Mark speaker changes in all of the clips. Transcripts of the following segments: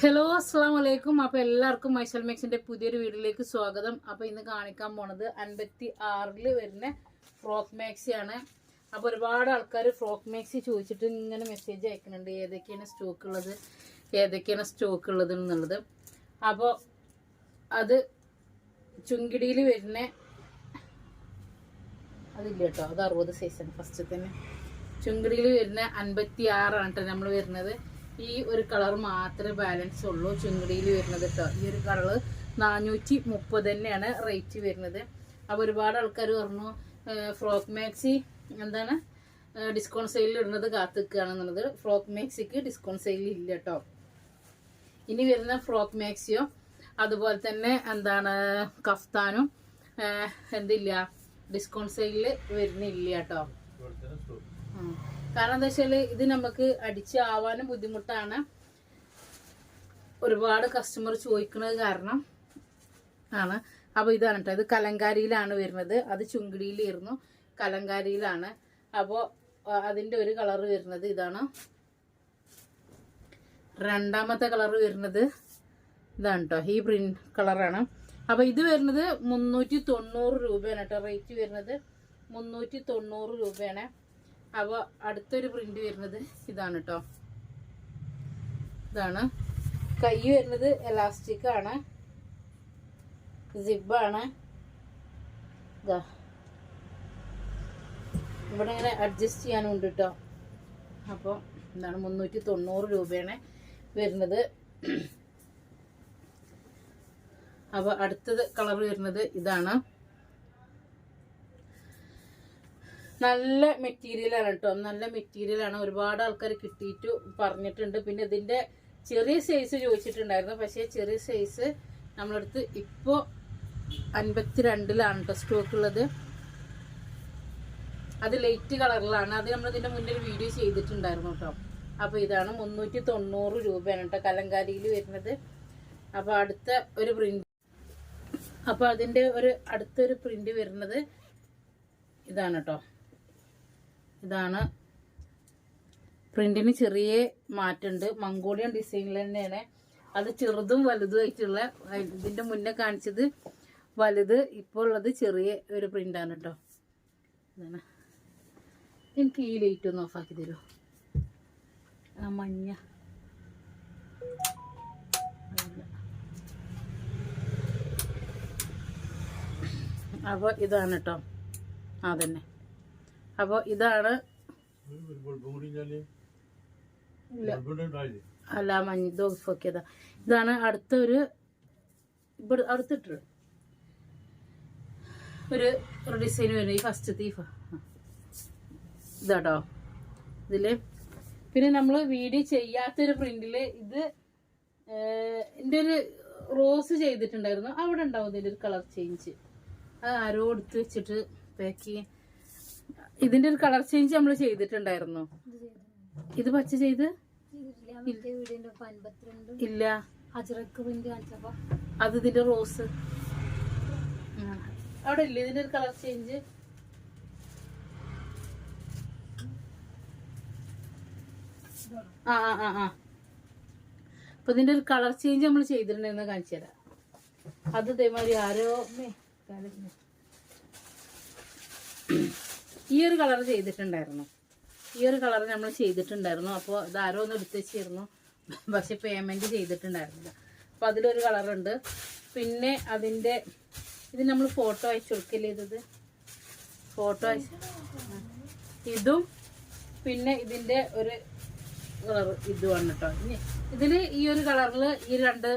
Speaker 1: Hello അസ്സാം വലൈക്കും അപ്പോൾ എല്ലാവർക്കും മൈസൽ മേക്സിന്റെ പുതിയൊരു വീഡിയോയിലേക്ക് സ്വാഗതം. അപ്പോൾ ഇന്ന് കാണിക്കാൻ പോണത് അൻപത്തി ആറിൽ വരുന്ന ഫ്രോക്ക് മാക്സി ആണ്. അപ്പോൾ ഒരുപാട് ആൾക്കാർ ഫ്രോക്ക് മാക്സി ചോദിച്ചിട്ട് ഇങ്ങനെ മെസ്സേജ് അയക്കുന്നുണ്ട്. ഏതൊക്കെയാണ് സ്റ്റോക്ക് ഉള്ളത്? ഏതൊക്കെയാണ് സ്റ്റോക്ക് ഉള്ളത് എന്നുള്ളത്. അപ്പോൾ അത് ചുങ്കിടിയിൽ വരുന്ന അതില്ല കേട്ടോ. അത് അറുപത് സൈസാണ് ഫസ്റ്റ് തന്നെ. ചുങ്കിടിയിൽ വരുന്ന അൻപത്തി ആറാണ് കേട്ടോ നമ്മൾ വരുന്നത്. ഈ ഒരു കളർ മാത്രമേ ബാലൻസ് ഉള്ളൂ. ചുങ്ങടിയിൽ വരുന്നത് കേട്ടോ ഈ ഒരു കളർ നാനൂറ്റി മുപ്പത് തന്നെയാണ് റേറ്റ് വരുന്നത്. അപ്പോൾ ഒരുപാട് ആൾക്കാർ പറഞ്ഞു ഫ്രോക്ക് മാക്സി എന്താണ് ഡിസ്കൗണ്ട് സെയിലിൽ ഇടുന്നത് കാത്തുക്കുകയാണെന്നുള്ളത് ഫ്രോക്ക് മാക്സിക്ക് ഡിസ്കൗണ്ട് സെയിൽ ഇല്ല കേട്ടോ ഇനി വരുന്ന ഫ്രോക്ക് മാക്സിയോ അതുപോലെ തന്നെ എന്താണ് കഫ്താനും എന്തില്ല ഡിസ്കൗണ്ട് സെയിലിൽ വരുന്നില്ല കേട്ടോ. കാരണം എന്താ വെച്ചാൽ ഇത് നമുക്ക് അടിച്ച് ആവാനും ബുദ്ധിമുട്ടാണ്. ഒരുപാട് കസ്റ്റമർ ചോദിക്കുന്നത് കാരണം ആണ്. അപ്പോൾ ഇതാണ് കേട്ടോ. ഇത് കലങ്കാരിയിലാണ് വരുന്നത്. അത് ചുങ്കിടിയിലായിരുന്നു. കലങ്കാരിയിലാണ്. അപ്പോൾ അതിന്റെ ഒരു കളർ വരുന്നത് ഇതാണ്. രണ്ടാമത്തെ കളർ വരുന്നത് ഇതാണ് കേട്ടോ. ഈ പ്രിന്റ് കളറാണ് അപ്പോൾ ഇത് വരുന്നത് മുന്നൂറ്റി തൊണ്ണൂറ് രൂപയാണ് കേട്ടോ. റേറ്റ് വരുന്നത് മുന്നൂറ്റി തൊണ്ണൂറ് രൂപയാണ്. അപ്പോൾ അടുത്തൊരു പ്രിന്റ് വരുന്നത് ഇതാണ് കേട്ടോ ഇതാണ്. കൈ വരുന്നത് എലാസ്റ്റിക് ആണ്. സിബാണ് ഇതാ ഇവിടെ ഇങ്ങനെ അഡ്ജസ്റ്റ് ചെയ്യാനുണ്ട് കേട്ടോ അപ്പോൾ എന്താണ് മുന്നൂറ്റി തൊണ്ണൂറ് രൂപയാണ് വരുന്നത്. അപ്പോൾ അടുത്തത് കളർ വരുന്നത് ഇതാണ്. നല്ല മെറ്റീരിയലാണ് കേട്ടോ നല്ല മെറ്റീരിയലാണ് ഒരുപാട് ആൾക്കാർ കിട്ടിയിട്ട് പറഞ്ഞിട്ടുണ്ട്. പിന്നെ ഇതിന്റെ ചെറിയ സൈസ് ചോദിച്ചിട്ടുണ്ടായിരുന്നു. പക്ഷേ ചെറിയ സൈസ് നമ്മളടുത്ത് ഇപ്പോൾ അൻപത്തിരണ്ടിലാണ് കേട്ടോ സ്റ്റോക്ക് ഉള്ളത്. അത് ലൈറ്റ് കളറിലാണ് അത് നമ്മൾ ഇതിന്റെ മുന്നിൽ വീഡിയോ ചെയ്തിട്ടുണ്ടായിരുന്നു കേട്ടോ അപ്പോൾ ഇതാണ് മുന്നൂറ്റി തൊണ്ണൂറ് രൂപയാണ് കേട്ടോ കലങ്കാരിയിൽ വരുന്നത്. അപ്പോൾ അടുത്ത ഒരു പ്രിന്റ് അപ്പോൾ അതിന്റെ ഒരു അടുത്തൊരു പ്രിന്റ് വരുന്നത് ഇതാണ് കേട്ടോ ഇതാണ്. പ്രിന്റിന് ചെറിയ മാറ്റമുണ്ട് മംഗോളിയൻ ഡിസൈനിൽ തന്നെയാണ്. അത് ചെറുതും വലുതുമായിട്ടുള്ള ഇതിന്റെ മുന്നേ കാണിച്ചത് വലുത് ഇപ്പോൾ ഉള്ളത് ചെറിയ ഒരു പ്രിന്റാണ് കേട്ടോ ഇതാണ്. എനിക്ക് ഈ ലൈറ്റ് ഒന്ന് ഓഫാക്കി തരുമോ ആ മഞ്ഞ. അപ്പോൾ ഇതാണ് കേട്ടോ അതന്നെ. അപ്പോൾ ഇതാണ് അല്ല മഞ്ഞ ദോഫോക്കിയതാ ഇതാണ് അടുത്തൊരു ഇവിടെ അടുത്തിട്ട്. ഒരു ഡിസൈൻ വരുന്നത് ഈ ഫസ്റ്റ് തീഫ ഇതാട്ടോ. ഇതിൽ. പിന്നെ നമ്മൾ വീഡിയോ ചെയ്യാത്തൊരു പ്രിന്റിൽ ഇത് എന്റെ ഒരു റോസ് ചെയ്തിട്ടുണ്ടായിരുന്നു. അവിടെ ഉണ്ടാവും ഇതിന്റെ ഒരു കളർ ചേഞ്ച് അത് ആരോ എടുത്ത് വെച്ചിട്ട് പാക്ക് ചെയ്യാൻ ഇതിന്റെ ഒരു കളർ ചേഞ്ച് നമ്മൾ ചെയ്തിട്ടുണ്ടായിരുന്നു. ഇത് പച്ച ചെയ്ത്? ഇല്ല. അത് ഇതിന്റെ റോസ്. അവിടെ ഇല്ല? ഇതിന്റെ ഒരു കളർ ചേഞ്ച്. ആ ആ ആ ആ. അപ്പൊ ഇതിന്റെ ഒരു കളർ ചേഞ്ച് നമ്മൾ ചെയ്തിട്ടുണ്ടെന്ന് കാണിച്ചു തരാം. അത് ഇതേമാതിരി ആരോ. ഈ ഒരു കളർ ചെയ്തിട്ടുണ്ടായിരുന്നു. ഈ ഒരു കളർ നമ്മൾ ചെയ്തിട്ടുണ്ടായിരുന്നു. അപ്പോൾ ഇത് ആരോ ഒന്ന് എടുത്ത് പക്ഷെ പേയ്മെന്റ് ചെയ്തിട്ടുണ്ടായിരുന്നില്ല. അപ്പം അതിലൊരു കളറുണ്ട്. പിന്നെ അതിന്റെ ഇത് നമ്മൾ ഫോട്ടോ അയച്ചു കൊടുക്കല്ലേ ഇത്? ഫോട്ടോ അയച്ചു ഇതും പിന്നെ ഇതിന്റെ ഒരു കളർ ഇതുമാണ് കേട്ടോ. ഇനി ഇതിൽ ഈ ഒരു കളറിൽ ഈ രണ്ട്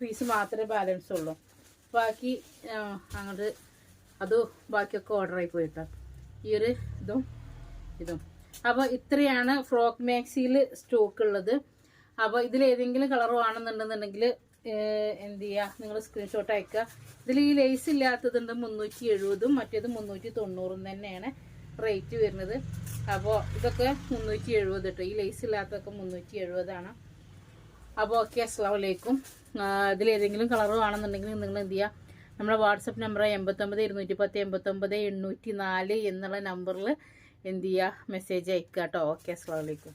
Speaker 1: പീസ് മാത്രമേ ബാലൻസ് ഉള്ളൂ. ബാക്കി അങ്ങോട്ട് അത് ബാക്കിയൊക്കെ ഓർഡർ ആയി പോയിട്ടോ ഈ ഒരു ഇതും ഇതും. അപ്പോൾ ഇത്രയാണ് ഫ്രോക്ക് മാക്സിയിൽ സ്റ്റോക്ക് ഉള്ളത്. അപ്പോൾ ഇതിൽ ഏതെങ്കിലും കളർ വേണമെന്നുണ്ടെന്നുണ്ടെങ്കിൽ എന്ത് ചെയ്യുക നിങ്ങൾ സ്ക്രീൻഷോട്ട് അയക്കുക ഇതിൽ ഈ ലേസ് ഇല്ലാത്തതുണ്ട് മുന്നൂറ്റി എഴുപതും മറ്റേത് മുന്നൂറ്റി തൊണ്ണൂറും തന്നെയാണ് റേറ്റ് വരുന്നത്. അപ്പോൾ ഇതൊക്കെ മുന്നൂറ്റി എഴുപത് കേട്ടോ ഈ ലേസ് ഇല്ലാത്തതൊക്കെ മുന്നൂറ്റി എഴുപതാണ് അപ്പോൾ ഓക്കെ അസ്സാം വലൈക്കും ഇതിൽ ഏതെങ്കിലും കളർ വേണമെന്നുണ്ടെങ്കിൽ നിങ്ങൾ എന്ത് ചെയ്യുക നമ്മുടെ വാട്സപ്പ് നമ്പർ എൺപത്തൊമ്പത് ഇരുന്നൂറ്റി പത്ത് എൺപത്തൊമ്പത് എണ്ണൂറ്റി നാല് എന്നുള്ള നമ്പറിൽ എന്ത് ചെയ്യുക? മെസ്സേജ് അയക്കുക കേട്ടോ. ഓക്കെ അസ്സാം വലൈക്കും